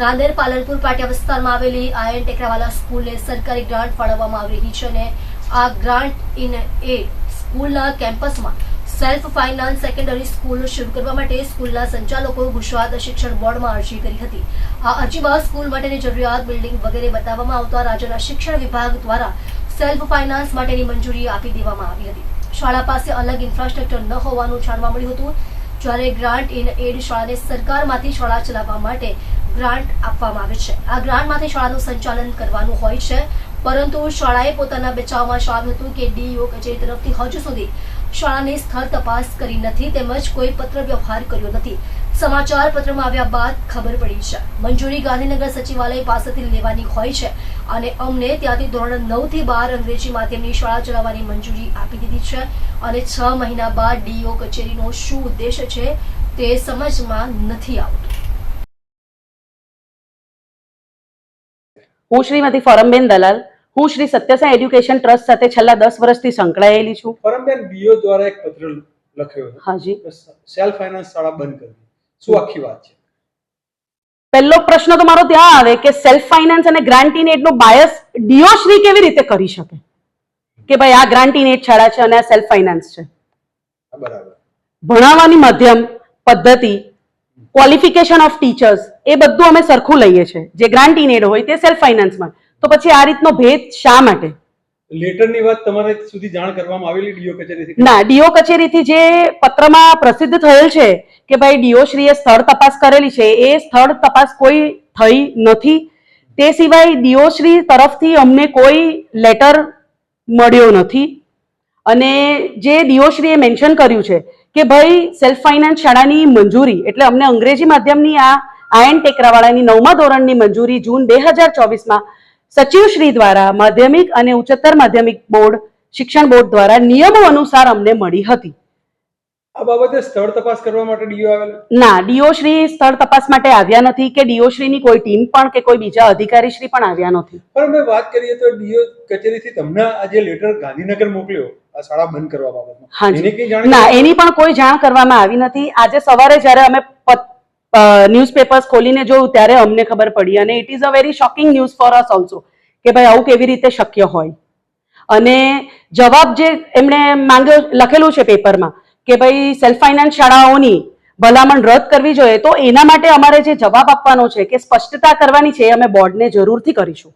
રાંદેર પાલનપુર પાટિયા વિસ્તારમાં આવેલી આયન ટેકરાવાલા સ્કૂલને સરકારી ગ્રાન્ટ ફાળવવામાં આવી રહી છે અને આ ગ્રાન્ટ ઇન એડ સ્કૂલના કેમ્પસમાં સેલ્ફ ફાઇનાન્સ સેકન્ડરી સ્કૂલ શરૂ કરવા માટે સ્કૂલના સંચાલકો, ગુજરાત શિક્ષણ બોર્ડમાં અરજી કરી હતી. આ અરજીમાં સ્કૂલ માટેની જરૂરિયાત, બિલ્ડિંગ વગેરે બતાવવામાં આવતા રાજ્યના શિક્ષણ વિભાગ દ્વારા સેલ્ફ ફાઇનાન્સ માટેની મંજૂરી આપી દેવામાં આવી હતી. શાળા પાસે અલગ ઇન્ફ્રાસ્ટ્રક્ચર ન હોવાનું જાણવા મળ્યું હતું. જ્યારે ગ્રાન્ટ ઇન એડ શાળાને સરકારમાંથી શાળા ચલાવવા માટે ગ્રાન્ટ આપવામાં આવે છે. આ ગ્રાન્ટમાંથી શાળાનું સંચાલન કરવાનું હોય છે. પરંતુ શાળાએ પોતાના બચાવમાં જણાવ્યું હતું કે ડીઈઓ કચેરી તરફથી હજુ સુધી શાળાની સ્થળ તપાસ કરી નથી તેમજ કોઈ પત્ર વ્યવહાર કર્યો નથી. સમાચાર પત્રમાં આવ્યા બાદ ખબર પડી છે. મંજૂરી ગાંધીનગર સચિવાલય પાસેથી લેવાની હોય છે અને અમને ત્યાંથી ધોરણ નવથી બાર અંગ્રેજી માધ્યમની શાળા ચલાવવાની મંજૂરી આપી દીધી છે અને છ મહિના બાદ ડીઓ કચેરીનો શું ઉદ્દેશ છે તે સમજમાં નથી આવતું. હું શ્રીમતી ફોરમબેન દલાલ હું શ્રી સત્યસાઈ એડ્યુકેશન ટ્રસ્ટ સાથે છેલ્લા દસ વર્ષથી સંકળાયેલી છું. પરમબેન બીઓ દ્વારા એક પત્ર લખ્યો હાજી સેલ્ફ ફાઇનાન્સ શાળા બંધ કરવી શું આખી વાત છે? પહેલો પ્રશ્ન તો મારો ત્યાં આવે કે સેલ્ફ ફાઇનાન્સ અને ગ્રાન્ટ ઇન એડ નો બાયસ ડીઓ શ્રી કેવી રીતે કરી શકે? કે ભાઈ આ ગ્રાન્ટ ઇન એડ શાળા છે અને આ સેલ્ફ ફાઇનાન્સ છે. ભણાવવાની માધ્યમ પદ્ધતિ ક્વોલિફિકેશન ઓફ ટીચર્સ એ બધું અમે સરખું લઈએ છીએ. જે ગ્રાન્ટ ઇન એડ હોય તે સેલ્ફ ફાઇનાન્સમાં તો પછી આ રીતનો ભેદ શા માટે? લેટરની વાત તમારે સુધી જાણ કરવામાં આવેલી ડીઓ કચેરીથી? ના ડીઓ કચેરીથી જે પત્રમાં પ્રસિદ્ધ થયેલ છે કે ભાઈ ડીઓ શ્રીએ સ્થળ તપાસ કરેલી છે એ સ્થળ તપાસ કોઈ થઈ નથી. તે સિવાય ડીઓ શ્રી તરફથી અમને કોઈ લેટર મળ્યો નથી. અને જે ડીઓ શ્રીએ મેન્શન કર્યું છે કે ભાઈ સેલ્ફ ફાઇનાન્સ શાળાની મંજૂરી એટલે અમને અંગ્રેજી માધ્યમની આ આયન ટેકરાવાળાની નવમા ધોરણની મંજૂરી જૂન બે હજાર ચોવીસમાં સચિવશ્રી દ્વારા માધ્યમિક અને ઉચ્ચતર માધ્યમિક બોર્ડ શિક્ષણ બોર્ડ દ્વારા નિયમો અનુસાર અમને મળી હતી. આ બાબતે સ્થળ તપાસ કરવા માટે ડીઓ આવેલા? ના ડીઓ શ્રી સ્થળ તપાસ માટે આવ્યા નથી કે ડીઓ શ્રીની કોઈ ટીમ પણ કે કોઈ બીજા અધિકારી શ્રી પણ આવ્યા નથી. પણ મેં વાત કરીએ તો ડીઓ કચેરીથી તમને આજે લેટર ગાંધીનગર મોકલ્યો શાળા બંધ કરવા બાબતમાં. એની ના એની પણ કોઈ જાણ કરવામાં આવી નથી. આજે સવારે જ્યારે અમે ન્યૂઝપેપર્સ ખોલીને જોયું ત્યારે અમને ખબર પડી. અને it is a very shocking news for us also કે ભાઈ આવું કેવી રીતે શક્ય હોય. અને જવાબ જે એમણે માંગ્યો લખેલું છે પેપરમાં કે ભાઈ સેલ્ફ ફાઇનાન્સ શાળાઓની ભલામણ રદ કરવી જોઈએ તો એના માટે અમારે જે જવાબ આપવાનો છે કે સ્પષ્ટતા કરવાની છે એ અમે બોર્ડને જરૂરથી કરીશું.